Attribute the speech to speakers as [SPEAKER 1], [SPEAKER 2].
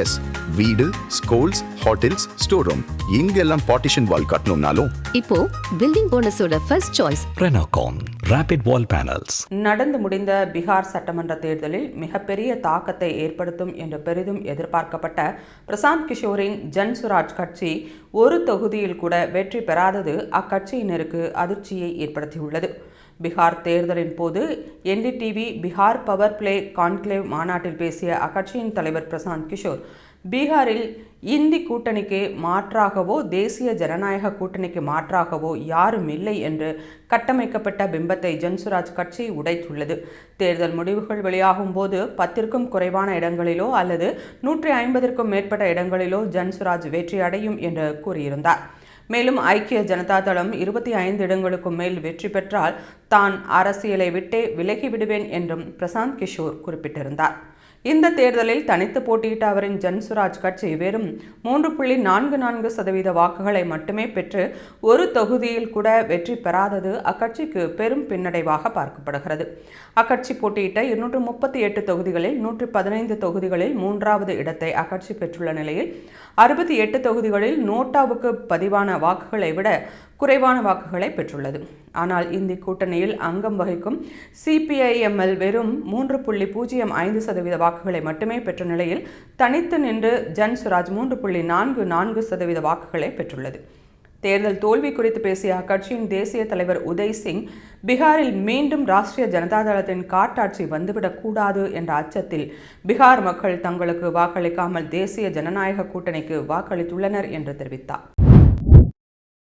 [SPEAKER 1] S வீடு schools hotels store room இங்கெல்லாம் partition wall கட்டணும்னாலும்.
[SPEAKER 2] இப்போ building போனஸோட first choice
[SPEAKER 3] Renocon Rapid Wall Panels.
[SPEAKER 4] நடந்து முடிந்த பீகார் சட்டமன்ற தேர்தலில் மிகப்பெரிய தாக்கத்தை ஏற்படுத்தும் என்று பெரிதும் எதிர்பார்க்கப்பட்ட பிரசாந்த் கிஷோரின் ஜன் சுராஜ் கட்சி ஒரு தொகுதியில் கூட வெற்றி பெறாதது அக்கட்சியினருக்கு அதிர்ச்சியை ஏற்படுத்தியுள்ளது. பீகார் தேர்தலின் போது NDTV Bihar power play conclave மாநாட்டில் பேசிய அக்கட்சியின் தலைவர் பிரசாந்த் கிஷோர் பீகாரில் இந்தி கூட்டணிக்கு மாற்றாகவோ தேசிய ஜனநாயக கூட்டணிக்கு மாற்றாகவோ யாரும் இல்லை என்று கட்டமைக்கப்பட்ட பிம்பத்தை ஜன்சுராஜ் கட்சி உடைத்துள்ளது. தேர்தல் முடிவுகள் வெளியாகும் போது பத்திற்கும் குறைவான இடங்களிலோ அல்லது நூற்றி ஐம்பதற்கும் மேற்பட்ட இடங்களிலோ ஜன்சுராஜ் வெற்றி அடையும் என்று கூறியிருந்தார். மேலும் ஐக்கிய ஜனதா தளம் இருபத்தி ஐந்து இடங்களுக்கும் மேல் வெற்றி பெற்றால் தான் அரசியலை விட்டே விலகி விடுவேன் என்றும் பிரசாந்த் கிஷோர் குறிப்பிட்டிருந்தார். இந்த தேர்தலில் தனித்து போட்டியிட்ட அவரின் ஜன்சுராஜ் கட்சி வெறும் மூன்று புள்ளி நான்கு நான்கு சதவீத வாக்குகளை மட்டுமே பெற்று ஒரு தொகுதியில் கூட வெற்றி பெறாதது அக்கட்சிக்கு பெரும் பின்னடைவாக பார்க்கப்படுகிறது. அக்கட்சி போட்டியிட்ட இருநூற்று முப்பத்தி எட்டு தொகுதிகளில் நூற்றி பதினைந்து தொகுதிகளில் மூன்றாவது இடத்தை அக்கட்சி பெற்றுள்ள நிலையில் அறுபத்தி எட்டு தொகுதிகளில் நோட்டாவுக்கு பதிவான வாக்குகளை விட குறைவான வாக்குகளை பெற்றுள்ளது. ஆனால் இந்தி கூட்டணியில் அங்கம் வகிக்கும் சிபிஐஎம்எல் வெறும் மூன்று புள்ளி பூஜ்ஜியம் ஐந்து சதவீத வாக்குகளை மட்டுமே பெற்ற நிலையில் தனித்து நின்று ஜன் சுராஜ் மூன்று புள்ளி நான்கு நான்கு சதவீத வாக்குகளை பெற்றுள்ளது. தேர்தல் தோல்வி குறித்து பேசிய அக்கட்சியின் தேசிய தலைவர் உதய் சிங் பீகாரில் மீண்டும் ராஷ்டிரிய ஜனதா தளத்தின் காட்டாட்சி வந்துவிடக்கூடாது என்ற அச்சத்தில் பீகார் மக்கள் தங்களுக்கு வாக்களிக்காமல் தேசிய ஜனநாயக கூட்டணிக்கு வாக்களித்துள்ளனர் என்று தெரிவித்தார்.